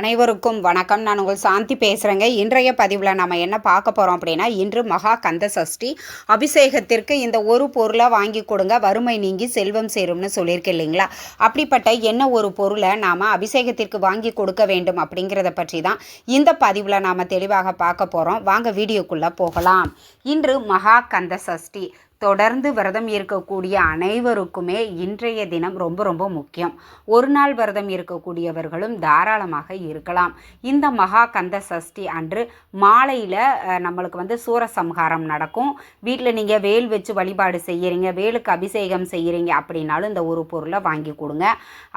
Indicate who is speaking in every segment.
Speaker 1: அனைவருக்கும் வணக்கம். நான் உங்கள் சாந்தி பேசுகிறேங்க இன்றைய பதிவில் நம்ம என்ன பார்க்க போகிறோம் அப்படின்னா இன்று மகா கந்த சஷ்டி. அபிஷேகத்திற்கு இந்த ஒரு பொருளை வாங்கி கொடுங்க. வறுமை நீங்கி செல்வம் சேரும்னு சொல்லியிருக்கேன் இல்லைங்களா? அப்படிப்பட்ட என்ன ஒரு பொருளை நாம் அபிஷேகத்திற்கு வாங்கி கொடுக்க வேண்டும் அப்படிங்கிறத பற்றி தான் இந்த பதிவில் நாம் தெளிவாக பார்க்க போகிறோம் வாங்க வீடியோக்குள்ளே போகலாம். இன்று மகா கந்த சஷ்டி. தொடர்ந்து விரதம் இருக்கக்கூடிய அனைவருக்குமே இன்றைய தினம் ரொம்ப ரொம்ப முக்கியம். ஒரு நாள் விரதம் இருக்கக்கூடியவர்களும் தாராளமாக இருக்கலாம். இந்த மகா கந்த சஷ்டி அன்று மாலையில் நம்மளுக்கு வந்து சூரசம்ஹாரம் நடக்கும். வீட்டில் நீங்கள் வேல் வச்சு வழிபாடு செய்கிறீங்க வேலுக்கு அபிஷேகம் செய்கிறீங்க அப்படின்னாலும் இந்த ஒரு பொருளை வாங்கி கொடுங்க.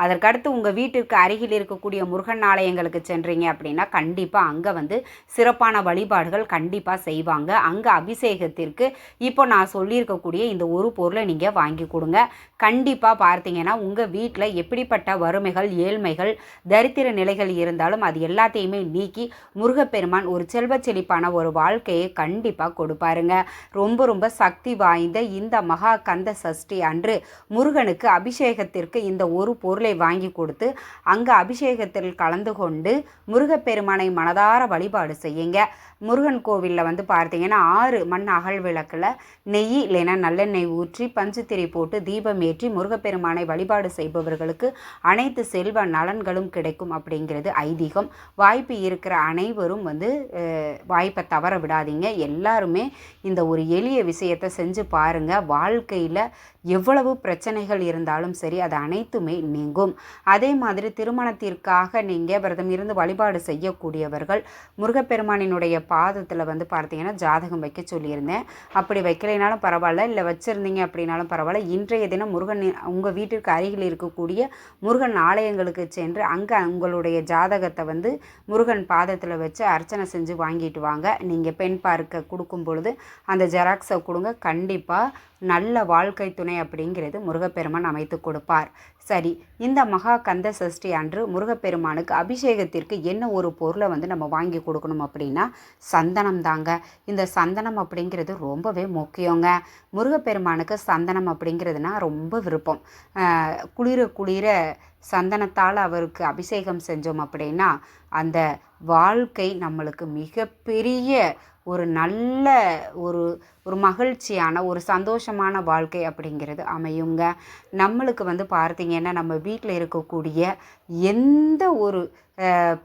Speaker 1: அதற்கடுத்து உங்கள் வீட்டிற்கு அருகில் இருக்கக்கூடிய முருகன் ஆலயங்களுக்கு சென்றீங்க அப்படின்னா கண்டிப்பாக அங்கே வந்து சிறப்பான வழிபாடுகள் கண்டிப்பாக செய்வாங்க. அங்கே அபிஷேகத்திற்கு இப்போ நான் சொல்லியிருக்க இருக்கக்கூடிய இந்த ஒரு பொருளை நீங்கள் வாங்கி கொடுங்க. கண்டிப்பாக பார்த்தீங்கன்னா உங்கள் வீட்டில் எப்படிப்பட்ட வறுமைகள் ஏழ்மைகள் தரித்திர நிலைகள் இருந்தாலும் அது எல்லாத்தையுமே நீக்கி முருகப்பெருமான் ஒரு செல்வ செழிப்பான ஒரு வாழ்க்கையை கண்டிப்பாக கொடுப்பாருங்க. ரொம்ப ரொம்ப சக்தி வாய்ந்த இந்த மகா கந்த சஷ்டி அன்று முருகனுக்கு அபிஷேகத்திற்கு இந்த ஒரு பொருளை வாங்கி கொடுத்து அங்கே அபிஷேகத்தில் கலந்து கொண்டு முருகப்பெருமானை மனதார வழிபாடு செய்யுங்க. முருகன் கோவிலில் வந்து பார்த்தீங்கன்னா ஆறு மண் அகல் விளக்கில் நெய் என நல்லெண்ணெய் ஊற்றி பஞ்சுத்திரை போட்டு தீபம் ஏற்றி முருகப்பெருமானை வழிபாடு செய்பவர்களுக்கு அனைத்து செல்வ நலன்களும் கிடைக்கும் அப்படிங்கிறது ஐதீகம். வாய்ப்பு இருக்கிற அனைவரும் வந்து வாய்ப்பை தவற விடாதீங்க. எல்லாருமே இந்த ஒரு எளிய விஷயத்தை செஞ்சு பாருங்கள் வாழ்க்கையில் எவ்வளவு பிரச்சனைகள் இருந்தாலும் சரி அது அனைத்துமே நீங்கும். அதே மாதிரி திருமணத்திற்காக நீங்கள் விரதம் இருந்து வழிபாடு செய்யக்கூடியவர்கள் முருகப்பெருமானினுடைய பாதத்தில் வந்து பார்த்தீங்கன்னா ஜாதகம் வைக்க சொல்லியிருந்தேன். அப்படி வைக்கலைனாலும் பரவாயில்ல. இல்லை வச்சுருந்தீங்க அப்படின்னாலும் பரவாயில்ல. இன்றைய தினம் முருகன் உங்கள் வீட்டிற்கு அருகில் இருக்கக்கூடிய முருகன் ஆலயங்களுக்கு சென்று அங்கே உங்களுடைய ஜாதகத்தை வந்து முருகன் பாதத்தில் வச்சு அர்ச்சனை செஞ்சு வாங்கிட்டு வாங்க. நீங்கள் பெண் பார்க்க கொடுக்கும் பொழுது அந்த ஜெராக்ஸை கொடுங்க. கண்டிப்பாக நல்ல வாழ்க்கை துணை அப்படிங்கிறது முருகப்பெருமான் அமைத்து கொடுப்பார். சரி இந்த மகா கந்த சஷ்டி அன்று முருகப்பெருமானுக்கு அபிஷேகத்திற்கு என்ன ஒரு பொருளை வந்து நம்ம வாங்கி கொடுக்கணும் அப்படின்னா சந்தனம் தாங்க. இந்த சந்தனம் அப்படிங்கிறது ரொம்பவே முக்கியங்க. முருகப்பெருமானுக்கு சந்தனம் அப்படிங்கிறதுனா ரொம்ப விருப்பம். குளிர குளிர சந்தனத்தால் அவருக்கு அபிஷேகம் செஞ்சோம் அப்படின்னா அந்த வாழ்க்கை நம்மளுக்கு மிகப்பெரிய ஒரு நல்ல ஒரு ஒரு மகிழ்ச்சியான ஒரு சந்தோஷமான வாழ்க்கை அப்படிங்கிறது அமையுங்க. நம்மளுக்கு வந்து பார்த்தீங்கன்னா நம்ம வீட்டில் இருக்கக்கூடிய எந்த ஒரு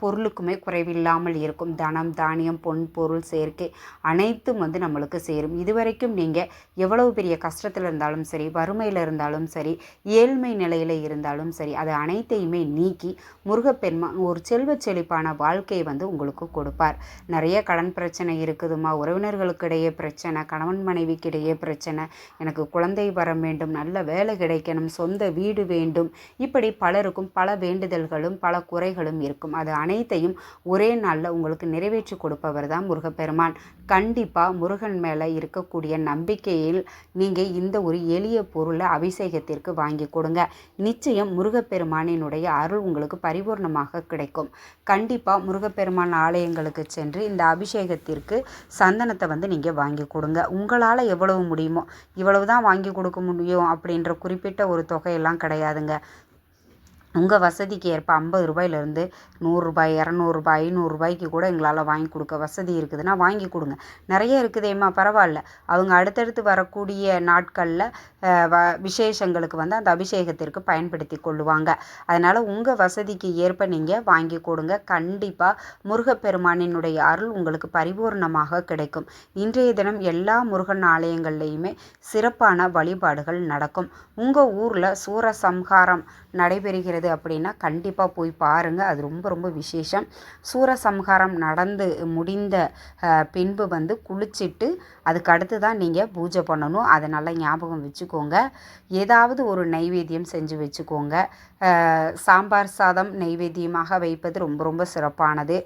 Speaker 1: பொருளுக்குமே குறைவில்லாமல் இருக்கும். தனம் தானியம் பொன் பொருள் சேர்க்கை அனைத்தும் வந்து நம்மளுக்கு சேரும். இதுவரைக்கும் நீங்கள் எவ்வளவு பெரிய கஷ்டத்தில் இருந்தாலும் சரி வறுமையில் இருந்தாலும் சரி ஏழ்மை நிலையில் இருந்தாலும் சரி அது அனைத்தையுமே நீக்கி முருகப்பெருமா ஒரு செல்வ செழிப்பான வாழ்க்கையை வந்து உங்களுக்கு கொடுப்பார். நிறைய கடன் பிரச்சனை இருக்குதுமா உறவினர்களுக்கிடையே பிரச்சனை கணவன் மனைவிக்கிடையே பிரச்சனை எனக்கு குழந்தை வர வேண்டும் நல்ல வேலை கிடைக்கணும் சொந்த வீடு வேண்டும். இப்படி பலருக்கும் பல வேண்டுதல்களும் பல குறைகளும் இருக்கும் இருக்கும். அது அனைத்தையும் ஒரே நாளில் உங்களுக்கு நிறைவேற்றி கொடுப்பவர் தான் முருகப்பெருமான். கண்டிப்பாக முருகன் மேலே இருக்கக்கூடிய நம்பிக்கையில் நீங்கள் இந்த ஒரு எளிய பொருளை அபிஷேகத்திற்கு வாங்கி கொடுங்க. நிச்சயம் முருகப்பெருமானினுடைய அருள் உங்களுக்கு பரிபூர்ணமாக கிடைக்கும். கண்டிப்பாக முருகப்பெருமான் ஆலயங்களுக்கு சென்று இந்த அபிஷேகத்திற்கு சந்தனத்தை வந்து நீங்கள் வாங்கி கொடுங்க. உங்களால் எவ்வளவு முடியுமோ இவ்வளவு தான் வாங்கி கொடுக்க முடியும் அப்படின்ற குறிப்பிட்ட ஒரு தொகையெல்லாம் கிடையாதுங்க. உங்கள் வசதிக்கு ஏற்ப ஐம்பது ரூபாயிலேருந்து நூறுரூபாய் இரநூறுபா ஐநூறுரூபாய்க்கு கூட எங்களால் வாங்கி கொடுக்க வசதி இருக்குதுன்னா வாங்கி கொடுங்க. நிறைய இருக்குதேம்மா பரவாயில்ல. அவங்க அடுத்தடுத்து வரக்கூடிய நாட்களில் வ விசேஷங்களுக்கு வந்து அந்த அபிஷேகத்திற்கு பயன்படுத்தி கொள்ளுவாங்க. அதனால் உங்கள் வசதிக்கு ஏற்ப நீங்கள் வாங்கி கொடுங்க. கண்டிப்பாக முருகப்பெருமானினுடைய அருள் உங்களுக்கு பரிபூர்ணமாக கிடைக்கும். இன்றைய தினம் எல்லா முருகன் ஆலயங்கள்லேயுமே சிறப்பான வழிபாடுகள் நடக்கும். உங்கள் ஊரில் சூரசம்ஹாரம் நடைபெறுகிறது. அப்படின்னா கண்டிப்பாக போய் பாருங்கள் அது ரொம்ப ரொம்ப விசேஷம். சூரசம்ஹாரம் நடந்து முடிந்த பின்பு வந்து குளிச்சுட்டு அதுக்கு அடுத்து தான் நீங்கள் பூஜை பண்ணணும். அதை நல்லா ஞாபகம் வச்சுக்கோங்க. ஏதாவது ஒரு நைவேத்தியம் செஞ்சு வச்சுக்கோங்க. சாம்பார் சாதம் நைவேத்தியமாக வைப்பது ரொம்ப ரொம்ப சிறப்பானது.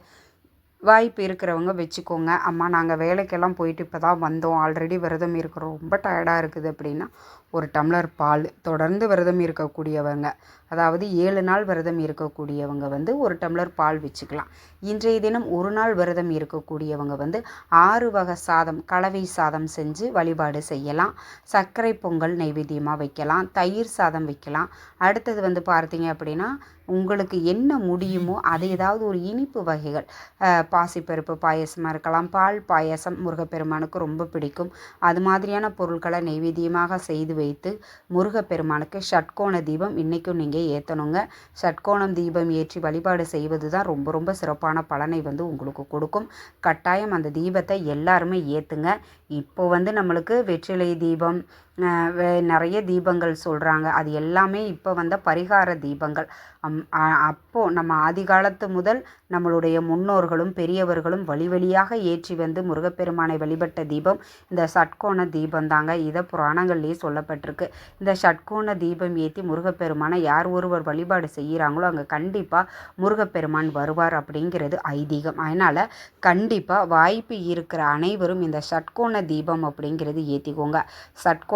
Speaker 1: வாய்ப்பு இருக்கிறவங்க வச்சுக்கோங்க. அம்மா நாங்கள் வேலைக்கெல்லாம் போயிட்டு இப்போ தான் வந்தோம். ஆல்ரெடி விரதம் இருக்கிறோம் ரொம்ப டயர்டாக இருக்குது அப்படின்னா ஒரு டம்ளர் பால் தொடர்ந்து விரதம் இருக்கக்கூடியவங்க அதாவது ஏழு நாள் விரதம் இருக்கக்கூடியவங்க வந்து ஒரு டம்ளர் பால் வச்சுக்கலாம். இன்றைய தினம் ஒரு நாள் விரதம் இருக்கக்கூடியவங்க வந்து ஆறு வகை சாதம் கலவை சாதம் செஞ்சு வழிபாடு செய்யலாம். சர்க்கரை பொங்கல் நைவேத்தியமாக வைக்கலாம். தயிர் சாதம் வைக்கலாம். அடுத்தது வந்து பார்த்தீங்க அப்படின்னா உங்களுக்கு என்ன முடியுமோ அது ஏதாவது ஒரு இனிப்பு வகைகள் பாசிப்பருப்பு பாயசமாக இருக்கலாம். பால் பாயசம் முருகப்பெருமானுக்கு ரொம்ப பிடிக்கும். அது மாதிரியான பொருட்களை நைவேத்தியமாக செய்து வைத்து முருகப்பெருமானுக்கு ஷட்கோண தீபம் இன்றைக்கும் நீங்கள் ஏற்றணுங்க ஷட்கோணம் தீபம் ஏற்றி வழிபாடு செய்வது தான் ரொம்ப ரொம்ப சிறப்பான பலனை வந்து உங்களுக்கு கொடுக்கும். கட்டாயம் அந்த தீபத்தை எல்லாருமே ஏற்றுங்க இப்போ வந்து நம்மளுக்கு வெற்றிலை தீபம் நிறைய தீபங்கள் சொல்கிறாங்க அது எல்லாமே இப்போ வந்த பரிகார தீபங்கள். அம் அப்போது நம்ம ஆதி காலத்து முதல் நம்மளுடைய முன்னோர்களும் பெரியவர்களும் வழி வழியாக ஏற்றி வந்து முருகப்பெருமானை வழிபட்ட தீபம் இந்த சட்கோண தீபம் தாங்க இதை புராணங்கள்லேயே சொல்லப்பட்டிருக்கு. இந்த சட்கோண தீபம் ஏற்றி முருகப்பெருமானை யார் ஒருவர் வழிபாடு செய்கிறாங்களோ அங்கே கண்டிப்பாக முருகப்பெருமான் வருவார் அப்படிங்கிறது ஐதீகம். அதனால் கண்டிப்பாக வாய்ப்பு இருக்கிற அனைவரும் இந்த சட்கோண தீபம் அப்படிங்கிறது ஏற்றிக்கோங்க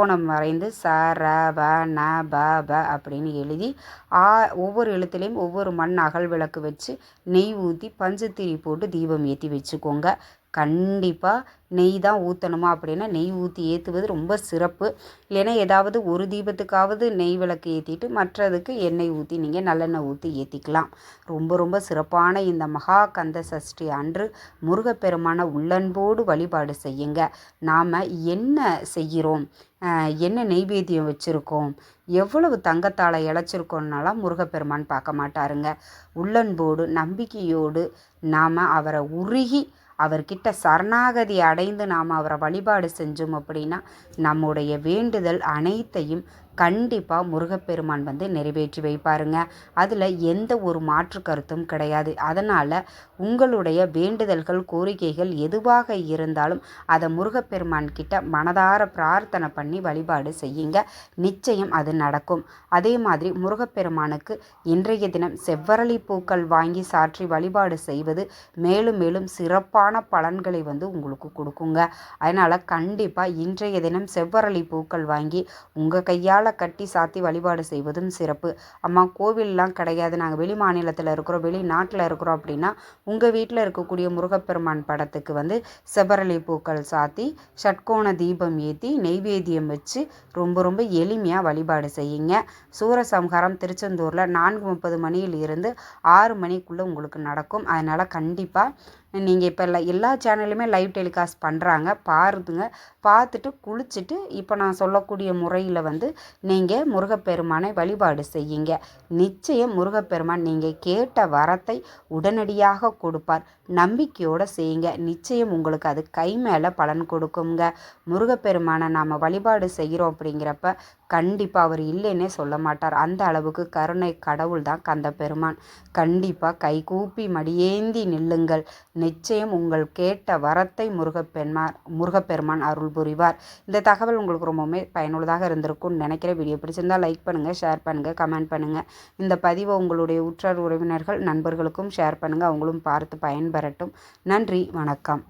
Speaker 1: முக்கோணம் வரைந்து ச ர வ ந ப ப அப்படின்னு எழுதி ஆ ஒவ்வொரு எழுத்துலேயும் ஒவ்வொரு மண் அகல் விளக்கு வச்சு நெய் ஊற்றி பஞ்சத்திரி போட்டு தீபம் ஏற்றி வச்சுக்கோங்க. கண்டிப்பாக நெய் தான் ஊற்றணுமா அப்படின்னா நெய் ஊற்றி ஏற்றுவது ரொம்ப சிறப்பு. இல்லைன்னா ஏதாவது ஒரு தீபத்துக்காவது நெய் விளக்கு ஏற்றிட்டு மற்றதுக்கு எண்ணெய் ஊற்றி நீங்கள் நல்லெண்ணெய் ஊற்றி ஏற்றிக்கலாம் ரொம்ப ரொம்ப சிறப்பான இந்த மகா கந்த சஷ்டி அன்று முருகப்பெருமான உள்ளன்போடு வழிபாடு செய்யுங்க. நாம் என்ன செய்கிறோம்? என்ன நெய்வேத்தியம் வச்சுருக்கோம்? எவ்வளவு தங்கத்தால் இழைச்சிருக்கோன்னாலாம் முருகப்பெருமான் பார்க்க மாட்டாருங்க. உள்ளன்போடு நம்பிக்கையோடு நாம் அவரை உருகி அவர்கிட்ட சரணாகதி அடைந்து நாம் அவரை வழிபாடு செஞ்சோம் அப்படின்னா நம்முடைய வேண்டுதல் அனைத்தையும் கண்டிப்பாக முருகப்பெருமான் வந்து நிறைவேற்றி வைப்பாருங்க. அதில் எந்த ஒரு மாற்று கருத்தும் கிடையாது. அதனால் உங்களுடைய வேண்டுதல்கள் கோரிக்கைகள் எதுவாக இருந்தாலும் அதை முருகப்பெருமான் கிட்ட மனதார பிரார்த்தனை பண்ணி வழிபாடு செய்யுங்க. நிச்சயம் அது நடக்கும். அதே மாதிரி முருகப்பெருமானுக்கு இன்றைய தினம் செவ்வரளி பூக்கள் வாங்கி சாற்றி வழிபாடு செய்வது மேலும் மேலும் சிறப்பான பலன்களை வந்து உங்களுக்கு கொடுக்குங்க. அதனால் கண்டிப்பாக இன்றைய தினம் செவ்வரளி பூக்கள் வாங்கி உங்கள் கையால் மாலை கட்டி சாத்தி வழிபாடு செய்வதும் சிறப்பு. அம்மா கோவில்லாம் கிடையாது. நாங்கள் வெளி மாநிலத்தில் இருக்கிறோம். வெளிநாட்டில் இருக்கிறோம் அப்படின்னா உங்கள் வீட்டில் இருக்கக்கூடிய முருகப்பெருமான் படத்துக்கு வந்து செபரளி பூக்கள் சாத்தி ஷட்கோண தீபம் ஏற்றி நெய்வேத்தியம் வச்சு ரொம்ப ரொம்ப எளிமையாக வழிபாடு செய்யுங்க. சூரசம்ஹாரம் திருச்செந்தூரில் நான்கு முப்பது மணியில் இருந்து ஆறு மணிக்குள்ளே உங்களுக்கு நடக்கும். அதனால் கண்டிப்பாக நீங்கள் இப்போ எல்லா சேனல்லையுமே லைவ் டெலிகாஸ்ட் பண்ணுறாங்க பாருதுங்க. பார்த்துட்டு குளிச்சுட்டு இப்போ நான் சொல்லக்கூடிய முறையில் வந்து நீங்கள் முருகப்பெருமானை வழிபாடு செய்யுங்க. நிச்சயம் முருகப்பெருமான் நீங்கள் கேட்ட வரத்தை உடனடியாக கொடுப்பார். நம்பிக்கையோடு செய்யுங்க. நிச்சயம் உங்களுக்கு அது கை மேலே பலன் கொடுக்குங்க முருகப்பெருமானை நாம் வழிபாடு செய்கிறோம் அப்படிங்கிறப்ப கண்டிப்பாக அவர் இல்லைன்னே சொல்ல மாட்டார். அந்த அளவுக்கு கருணை கடவுள் தான் கந்த பெருமான் கண்டிப்பாக கை கூப்பி மடியேந்தி நில்லுங்கள். நிச்சயம் உங்கள் கேட்ட வரத்தை முருகப்பெருமான் முருகப்பெருமான் அருள் புரிவார். இந்த தகவல் உங்களுக்கு ரொம்பவுமே பயனுள்ளதாக இருந்திருக்கும்னு நினைக்கிற வீடியோ பிடிச்சிருந்தால் லைக் பண்ணுங்கள் ஷேர் பண்ணுங்கள் கமெண்ட் பண்ணுங்கள் இந்த பதிவை உங்களுடைய உற்றார் உறவினர்கள் நண்பர்களுக்கும் ஷேர் பண்ணுங்கள் அவங்களும் பார்த்து பயன்பெறட்டும். நன்றி வணக்கம்.